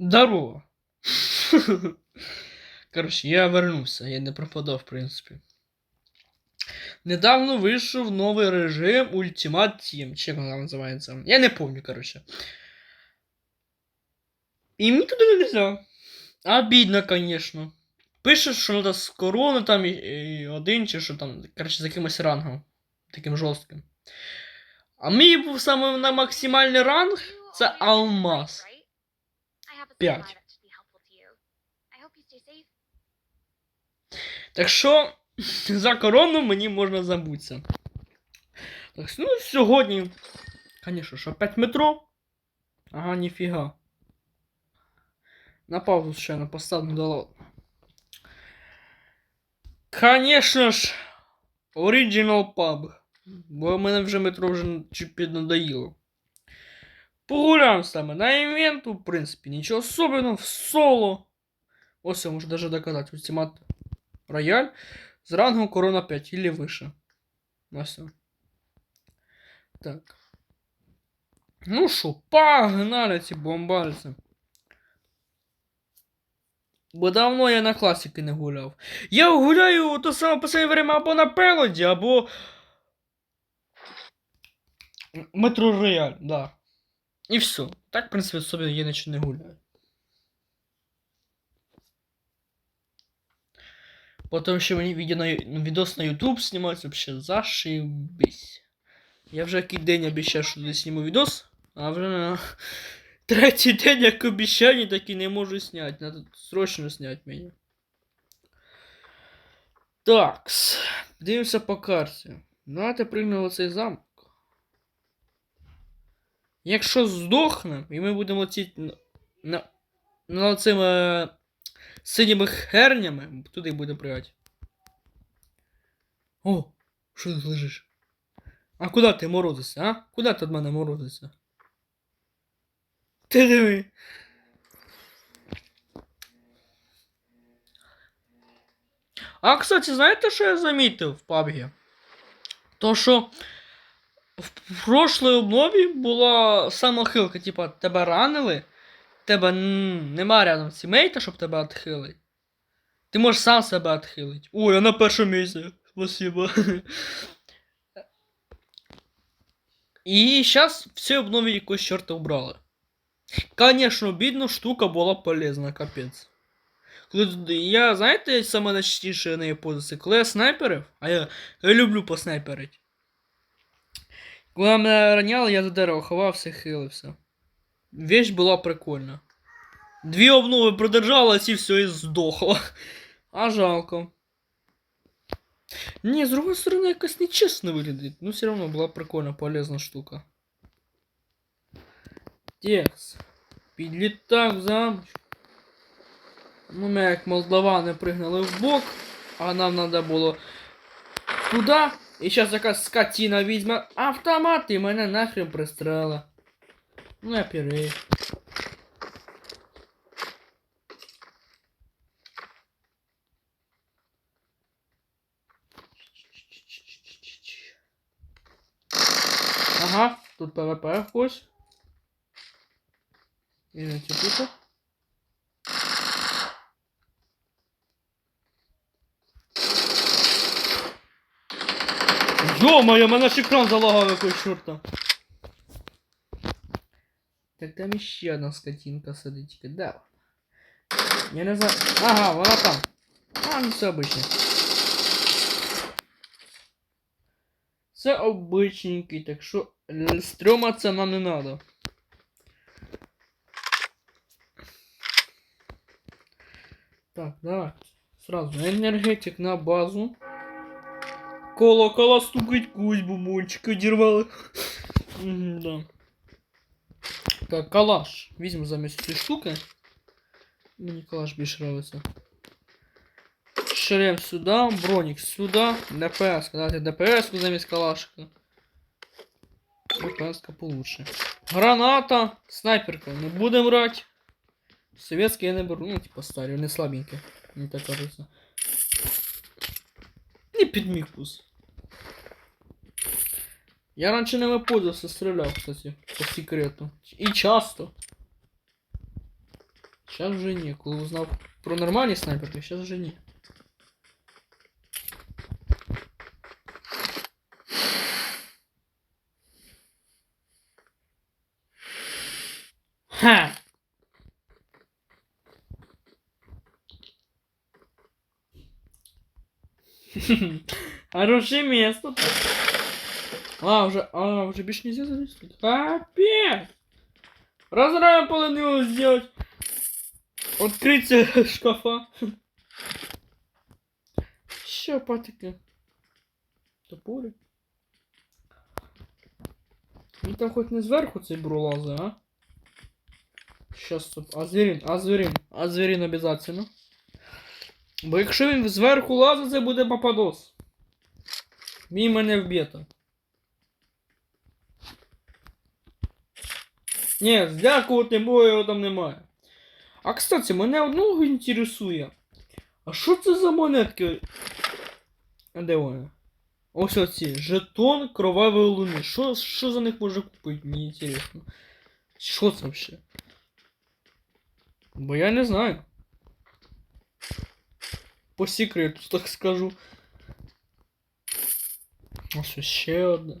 Здорово. Коротше, я вернувся, я не пропадав, в принципі. Недавно вийшов новий режим Ultimate Team. Чи вона називається? Я не пам'ятаю, коротше. І мені туди не нельзя. Обідно, конечно. Пише, що надо з корони там і, і один, чи що там, коротше, з якимось рангом. Таким жорстким. А мій був саме на максимальний ранг. Це алмаз. П'ять. Так що за корону мені можна забутися. Так, ну сьогодні. Звісно, що 5 метро. Ага, ніфіга. На паузу ще не поставлю дало. Конечно ж, Original Pub. Бо в мене вже метро вже чуть піднадоїло. Погуляємо саме на івенту, в принципі, нічого особенного, в соло. Ось я можу даже доказати. Ультимат рояль з рангом корона 5 или выше. На все. Так. Ну що, погнали ці бомбальці. Бо давно я на класики не гуляв. Я гуляю то саме в последнее время або на пелоді, або. Метро Рояль, да. І все. Так, в принципі, собі я нічого не гуляю. Потом ще мені відео на, ну, відос на YouTube знімати, вообще зашибись. Я вже який день обіцяв, що не зніму відос, а вже на третій день, як обіцяння, так і не можу зняти. Надо срочно зняти мені. Такс. Дивимося по карті. Давайте пригнемо в цей замок. Якщо здохнемо, і ми будемо летіти на, на, цими синіми хернями, туди будемо пригати. О, що ти лежиш? А куди ти морозишся, а? Куди ти від мене морозишся? Ти диви. А, кстати, знаєте, що я замітив в PUBG? То, що в прошлій обнові була самохилка, типа, тебе ранили, тебе нема рядом сімейта, щоб тебе відхилити. Ти можеш сам себе відхилити. Ой, я на першому місці. Спасибо. І зараз в цій обнові якось чорта убрали. Конечно, бідно, штука була полезна, капець. Я, знаєте, саме найчастіше нею пользуюся, коли я снайперив, а я, я люблю поснайперити. Коли мене раняли, я за дерево ховався, хилився. Вещь була прикольна. Дві обнови продержалась і все, і здохла. А жалко. Ні, з другої сторони, якось нечесно виглядить. Ну, все равно була прикольна, полезна штука. Текс. Підлітав в замочку. Ну, ми як молдавани пригнали в бок, а нам треба було туди. І зараз якась скотина візьме автомат і мене нахрен пристрела. Ну, я пірей. Ага, тут ПВП хтось. І не тут. Ё-моё, мене ж екран залагав якось чорта. Так там іще одна скотинка сидить. Де вона? Я не знаю. Ага, вона там. А, ну це обичне. Це обичненький, так що л- стрьоматися нам не надо. Так, давай. Сразу энергетик на базу. Колокола стукать кусь бубончик одірвали. Мгм, да. Так, калаш. Візьмемо замість цієї штуки. Мені калаш більше нравится. Шлем сюда, броник сюда, ДПС. Давайте ДПС замість калашика. ДПС получше. Граната, снайперка. Не будем брать. Советские я не беру, ну типа старі, вони слабенькі. Мені так кажется. І підмігпус. Я раньше ними пользовался, стрелял, кстати, по секрету. И часто. Сейчас вже ні. Коли узнав про нормальні снайперки, сейчас вже ні. Ха! Хорошее место. А, уже, а, уже больше нельзя залезть тут. Капец! Разраем полонил сделать. Открытие шкафа. Ще патики. Топори. Він там хоч не зверху цей бру лазить, а? Щас стоп. А звірін, а звірін, а звірін обязательно. Бо якщо він зверху лазить, це буде попадос. Він мене вб'єте. Ні, здякувати бо його там немає. А кстати, мене одного інтересує. А що це за монетки? А де вони? Ось оці. Жетон кровавої луни. Що, що за них можна купити? Мені інтересно. Що це вообще? Бо я не знаю. По секрету, так скажу. Ось ще одне.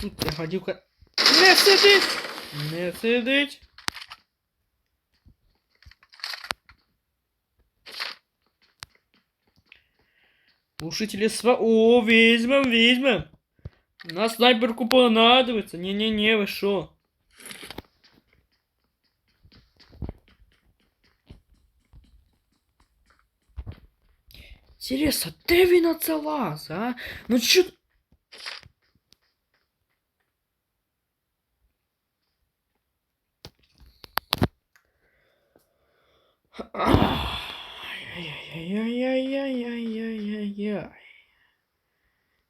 Тут ця гадюка. Не сидить! Не сидить! Глушители сва... О, візьмем, візьмем. На снайперку понадобиться. Не-не-не, ви що? Интересно, де він оце лаз, а? Ну чо... Ай-яй-яй-яй-яй-яй-яй-яй.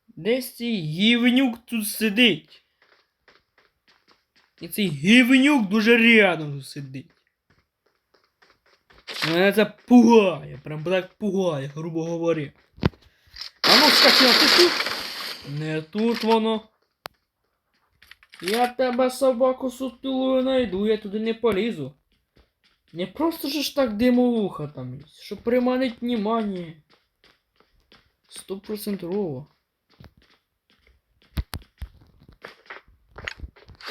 Десь цей гівнюк тут сидить. І цей гівнюк дуже рядом сидить. Мене це пугає, прям так пугає, грубо говоря. А ну скотина, ти тут? Не тут воно. Я тебе собаку сутулою найду, я туди не полізу. Не просто же ж так димовуха там є, щоб приманить внимание. Стопроцентово.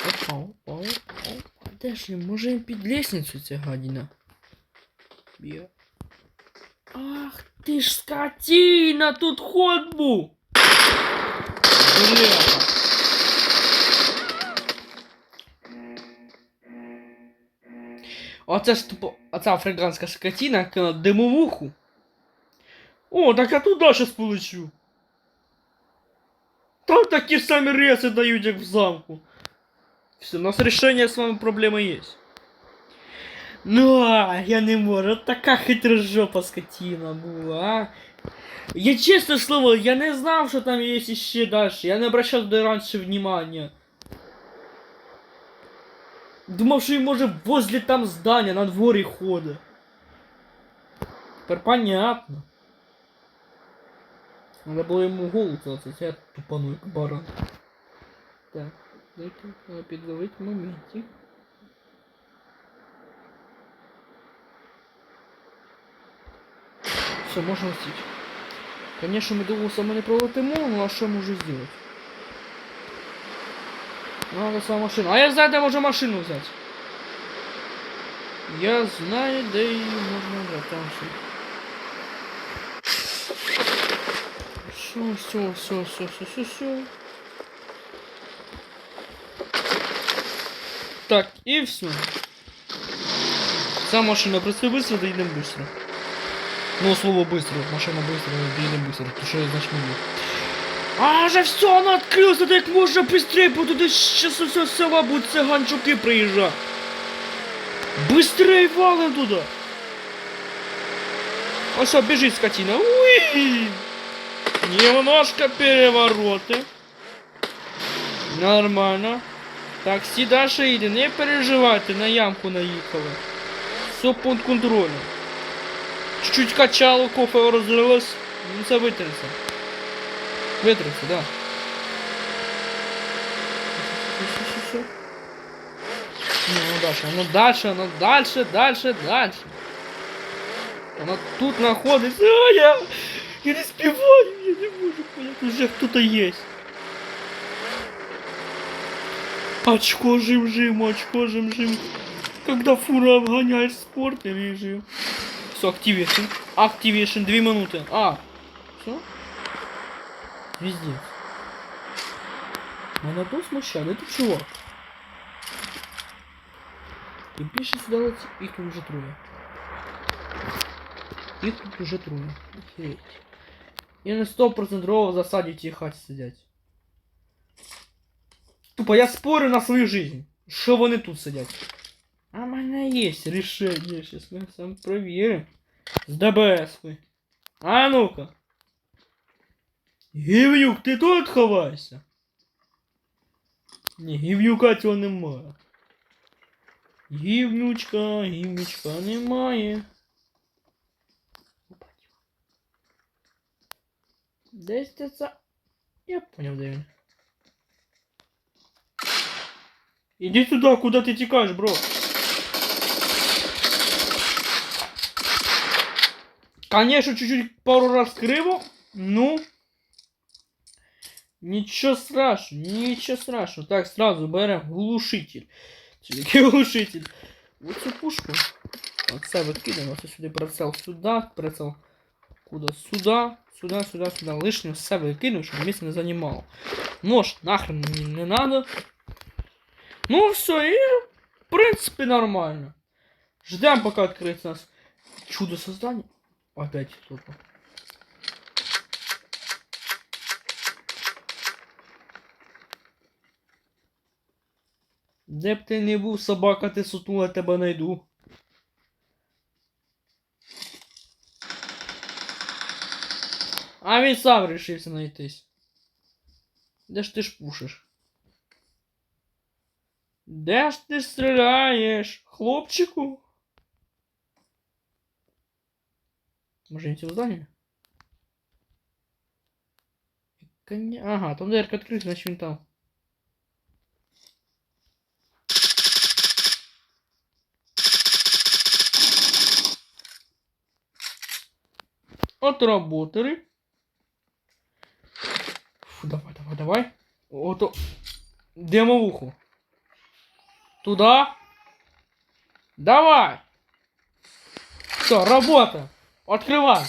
Опа, опа, опа, опа. Де ж він? Може він під лестницю ця гадіна? Б'є. Ах ти ж скотина, тут ход був! Бляха. Оце ж тупо, оця африканська скотина кинула димовуху. О, так я туди щас полечу. Там такі ж самі реси дають, як в замку. Все, у нас рішення з вами проблеми є. Ну, а, я не можу. От така хитрожопа скотина була, а. Я чесне слово, я не знав, що там є ще далі. Я не обращав туди раніше внимания. Думав, що він може возле там здання на дворі ходить. Тепер понятно. Надо було йому голову целиться, це я тупану як баран. Так, дайте треба підловити моментик. Все, можно лететь. Конечно, мы долго сама не пролетимо, ну а что можу сделать? Надо сама машину. А я знаю, де можна машину взять. Я знаю, де її можна взяти. Там що. Все, все, все, все, все, все, все. Так, и все. Ця машина працює быстро, да йдемо быстро. Ну, слово быстро, машина быстро, да йдемо быстро, то що значить не А, вже все, она открылась, так як можна быстрее, бо туди сейчас все села будуть циганчуки приїжджати. Быстрее валим туда! А что, бежит скотина? Уи! Немножко перевороты. Нормально. Таксі Даша їде, не переживайте, на ямку наїхали. Все під контролем. Чуть-чуть качало, кофе розлилось. Ну це витриться. Витриться, да. Ну дальше, ну дальше, ну дальше, дальше, дальше. Она тут находится. А, я, я не спеваю, я не могу понять, уже кто-то есть. Очко жим-жим, очко жим-жим. Когда фура обгоняет спорт и режим. Все, активишн. Активишн, две минуты. А, все? Везде. Мене то смущає, де ти чувак? І більше сюди летить, їх тут вже троє. Їх тут уже троє. Охереть. І на 100% в засаді ті хаті сидять. Тупо я спорю на свою жизнь. Що вони тут сидять? А в мене є рішення, щас ми сам провіримо. З ДБС ви. А ну-ка. Гівнюк, ти тут ховайся? Ні, гівнюка цього немає. Гівнючка, гівнючка немає. Десь це це. Я поняв, де він. Иди сюда, куда ты текаешь, бро? Конечно, чуть-чуть пару раз криво, ну... Ничего страшного, ничего страшного. Так, сразу берем глушитель. Тільки глушитель. Оцю пушку. Оце викидаємо. Оце сюди прицел сюди, прицел. Куда? Сюди, сюди, сюди, сюди. Лишнє все викинув, щоб місце не займало. Нож нахрен мені не надо. Ну все, и в принципе нормально. Ждем, пока откроется у нас чудо создания. Опять тупо. Де б ти не був, собака, ти сутула, тебе найду. А він сам рішився найтись. Де ж ти ж пушиш? Де ж ти стріляєш, хлопчику? Може в? Коня... Ага, там дверка відкрита, значить він там. Отработали. Фу, давай, давай, давай. Ото. Демовуху. Туда. Давай. Все, работа. Открывай.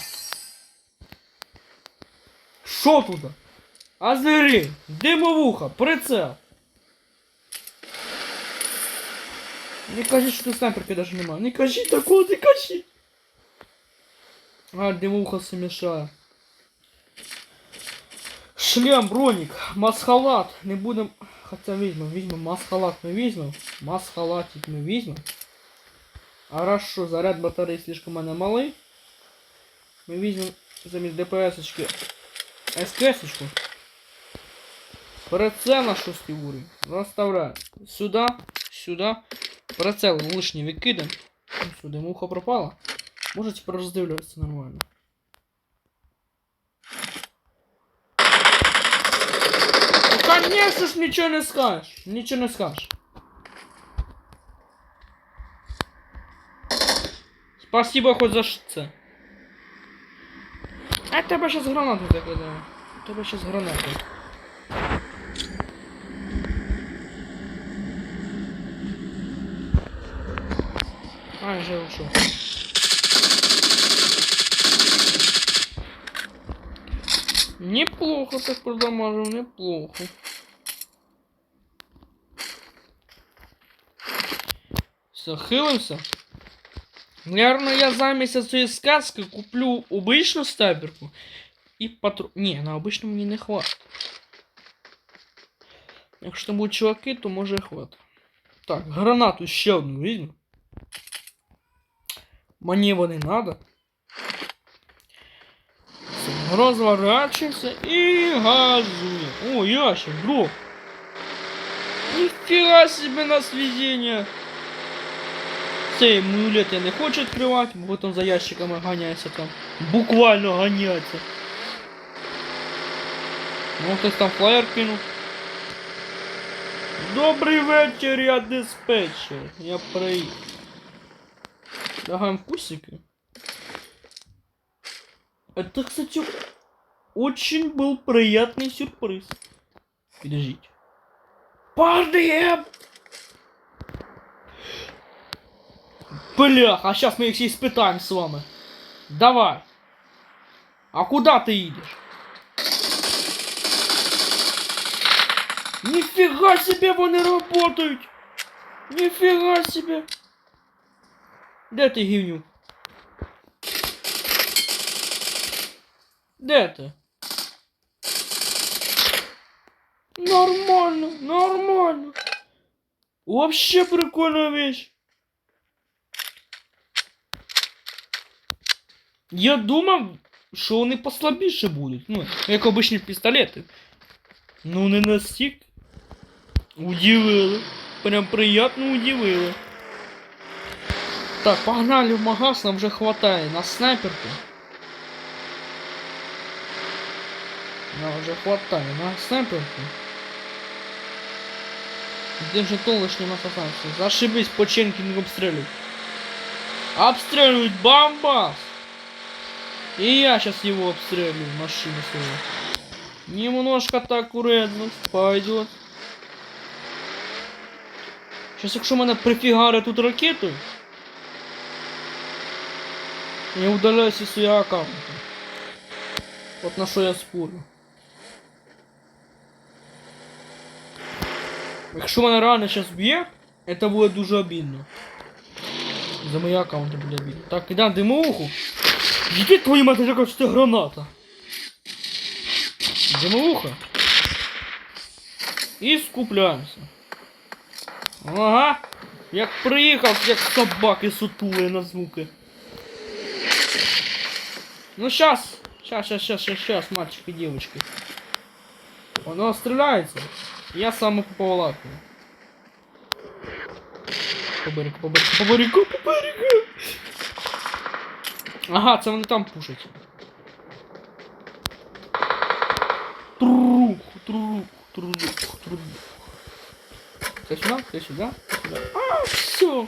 Що туда? Озери, димовуха, прицел. Не кажи, що снайперки даже нема. Не кажи такого, не кажи. А, димовуха все мешає. Шлем, броник, масхалат. Не будем... Хотя візьмем, візьмем масхалат ми візьмем. Масхалатик ми візьмем. Хорошо, заряд батареи слишком у мене малий. Ми візьмем замість ДПС-очки СКС-очку. Прицел на шостий уровень. Розставляємо. Сюди, сюди. Прицел лишній викидаємо. Сюди муха пропала. Можете роздивлятися нормально. Ну, конечно ж, ничего не скажешь. Ничего не скажешь. Спасибо хоть за це. А тебе сейчас гранату закидаю. Тебе сейчас гранату. А, вже ушел. Неплохо так продамажил, неплохо. Все, хилимся. Наверное, я замість цієї сказки куплю обичну стабірку і патру... Ні, на обичну мені не хватить. Якщо там будуть чуваки, то може і хватить. Так, гранату ще одну візьму. Мені вони надо. Все, Розворачуємося і газуємо. О, ящик, бро. Ніфіга себе нас везение. Цей мулет я не хочу відкривати, бо там за ящиками ганяється там. Буквально ганяться. Ну, хтось там флаєр кинув. Добрий вечір, я диспетчер. Я приїхав. Лягаем кусики. Это, кстати, очень был приятный сюрприз. Подождите. Пардем! Бля, а сейчас мы их все испытаем с вами. Давай. А куда ты идешь? Нифига себе вони работают! Нифига себе! Де ти гівнюк? Де ти? Нормально, нормально. Вообще прикольная вещь. Я думав, що вони послабіше будуть. Ну, як обичні пістолети. Ну не настільки. Удивили. Прям приятно удивили. Так, погнали в магаз, нам вже хватає на снайперку. Нам вже хватає на снайперку. Где же то лишнее нас останется? Зашибись, Поченкин обстреливают. Обстреливают бомбас! И я сейчас его обстреливаю, машину свою. Немножко так урезность пойдет. Сейчас, якщо мене прифігари тут ракетою, я удаляюсь із свого аккаунта. От на що я спорю. Якщо мене реально зараз б'є, це буде дуже обідно. За мої аккаунти буде обідно. Так, ідемо димовуху. Іди твою мать, яка ж це граната. Димовуха. І скупляємося. Ага. Як приїхав, як собаки сутули на звуки. Ну сейчас, сейчас, сейчас, сейчас, сейчас, сейчас, мальчики, девочки. Оно стреляется. Я сам по поволаку. По берегу, по. Ага, це вони там пушать. Трух, трух, трух, трух. Ты сюда, ты сюда, сюда. А, все.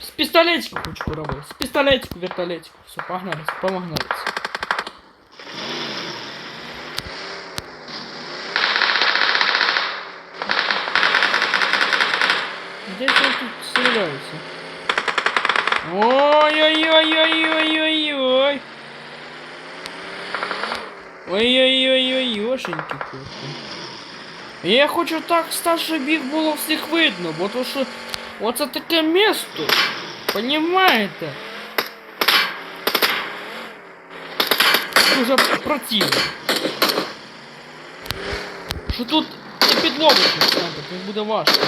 С пистолетиком хочу работать. С пистолетиком, вертолетиком. Все, погнали, помогнали. Где же он тут стреляется? Ой-ой-ой-ой-ой-ой-ой. Ой-ой-ой-ой-ошеньки коти. Я хочу так стати, щоб їх було всіх видно, бо то що оце таке місто. Понімаєте? Дуже противно. Що тут і підлогу щось ставити, тут буде важко.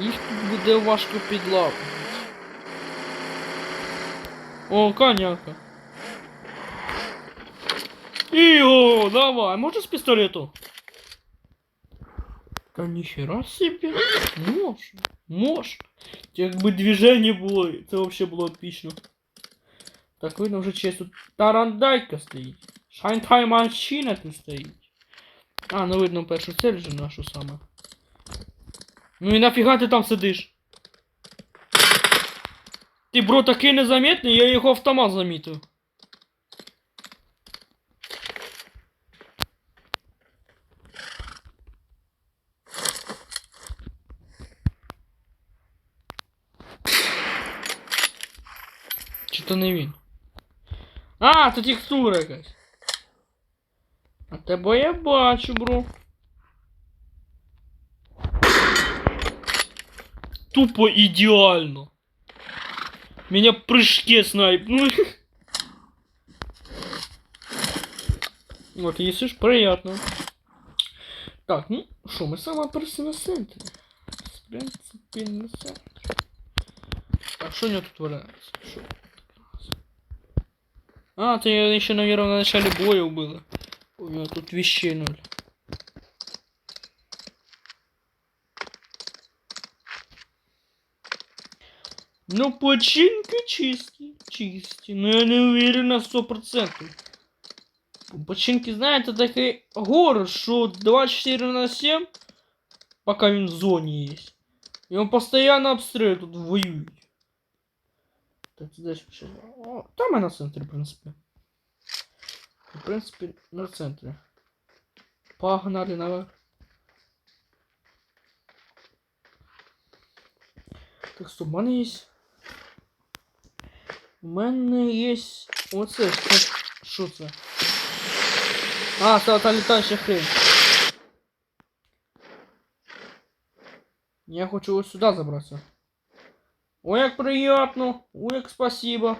Їх тут буде важко підлапувати. О, коняка. Ио, давай, можно с пистолету? Да нихера себе. Можно, можно. Як би движение було, це вообще було епічно. Так видно вже честь тут тарандайка стоїть. Шайнтай машина тут стоїть. А, ну видно першу цель же нашу саме. Ну і нафіга ти там сидиш? Ти, бро, такий незаметний, я його автомат замітив. Чи то не він? А, це текстура якась. А тебе я бачу, бро. Тупо ідеально. Меня в прыжке снайпнули. Вот, если ж приятно. Так, ну, что, мы самое просто на центре. В принципе, на центре. Так, что у него тут валяется? Шо? А, я еще, наверное, на начале боя было. У него тут вещей ноль. Ну, починки чисті, чисті. Ну я не уверен на 100%. Починки, знаєте, такий город, що 24 на 7, поки він в зоні є. Його постійно обстрілюють, тут воюють. Так, це десь ще. О, там і на центрі, в принципі. В принципі, на центрі. Погнали наверх. Так, стоп, у мене є. Мене є. Оце. Що, це? А, це та літаюча хрень. Я хочу ось сюди забратися. Ой, як приятно. Ой, як спасибо.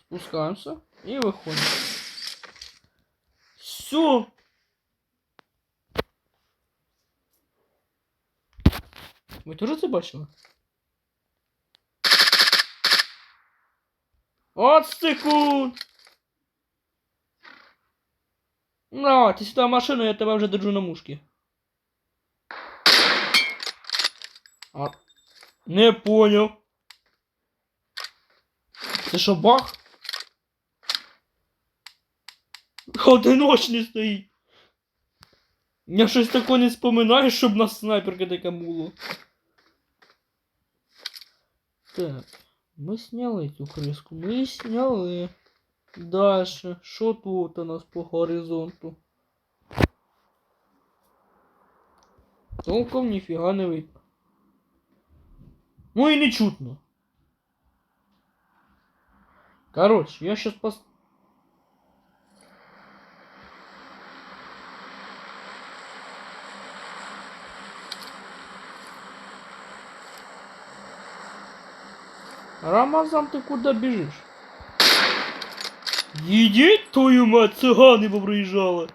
Спускаемся и выходим. Все. Ви теж це бачили? От секунд! На, ти сюди машину, я тебе вже держу на мушці. А... Не понял. Це що бах? Одиночний стоїть. Я щось такого не споминаю, щоб на снайперка така було. Так, ми сняли цю криску, ми її сняли. Дальше, що тут у нас по горизонту? Толком ніфіга не видно. Ну і не чутно. Короче, я сейчас пос... Рамазан, ты куда бежишь? Їдіть твою мать, цигани поприїжджали.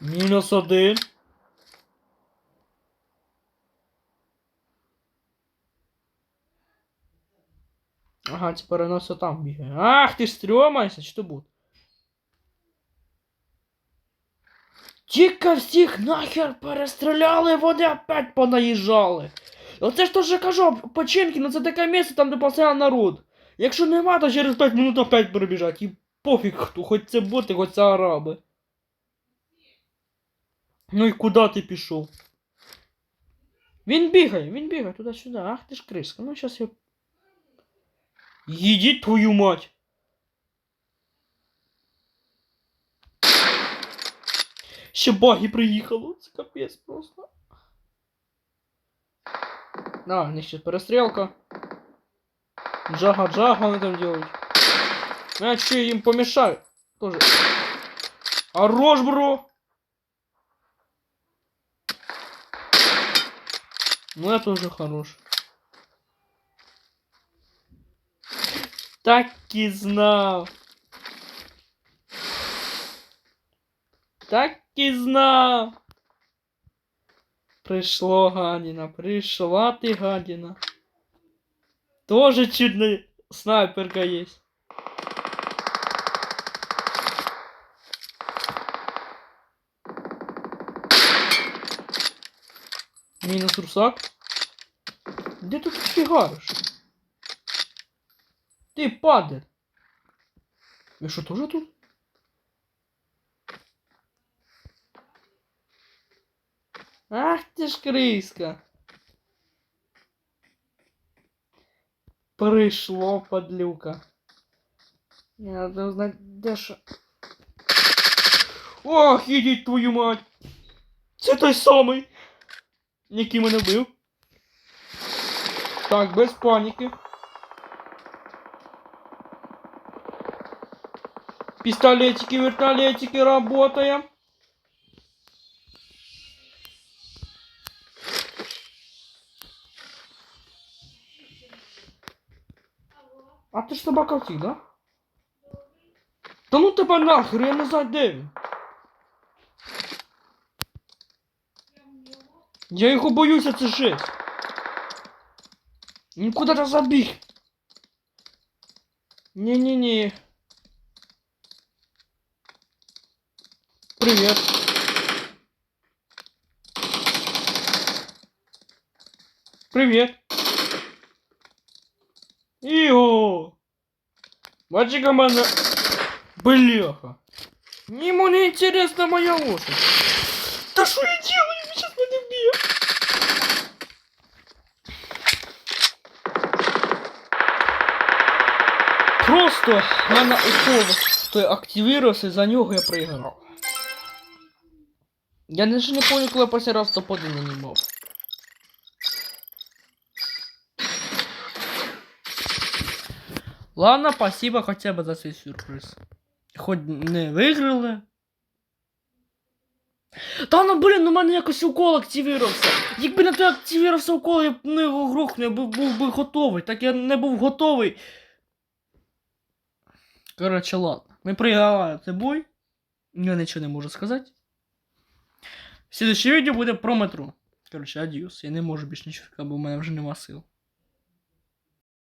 Мінус один. Ага, тепер воно все там бігає. Ах, ти стрьомаєшся, чи то буде? Тільки всіх нахер перестріляли, вони опять понаїжджали. Оце ж то я кажу, починки, ну це таке місце, там де постійно народ. Якщо нема, то через 5 минут опять перебіжать. І пофіг хто, хоч це боти, хоч це араби. Ну і куди ти пішов? Він бігає, він бігає туди-сюди. Ах ти ж криска. Ну зараз я. Їдіть твою мать! Ще баги приїхало, це капець просто. А, у них сейчас перестрелка. Джага-джага они там делают. Я че им помешаю? Тоже. Хорош, бро! Ну, я тоже хорош. Так и знал. Так и знал. Пришло гадіна, пришла ти гадіна. Тоже чудна снайперка есть. Мінус русак. Де тут фігариш? Ти падер. Ви що, теж тут? ти ж криска. Пришло, подлюка. Я не знаю, де що. Ох, ідіть твою мать! Це той самий, який мене вбив. Так, без паніки. Пистолетики, вертолетики, работаем. ти ж собака втік, да? Та ну тебе нахер, я не знаю де він. Я його боюся, це жесть. Він куди-то забіг. Ні-ні-ні. Привет. Привет. Іго! Бачика мене. Бляха. Ему не интересна моя лошадь. Да что я делаю? Він сейчас мене вб'є. Просто в мене укол той активувався, і за нього я проіграв. Я даже не помню, коли я последний раз топ-1 нанімав. Ладно, спасибо хотя бы за цей сюрприз. Хоть не виграли. Та ну блін, ну в мене якось укол активувався. Якби не той активувався укол, я б не його я б був би готовий. Так я не був готовий. Коротше, ладно. Ми проіграли цей бой. Я нічого не можу сказати. Слідуюче відео буде про метро. Коротше, адіос. Я не можу більше нічого бо в мене вже нема сил.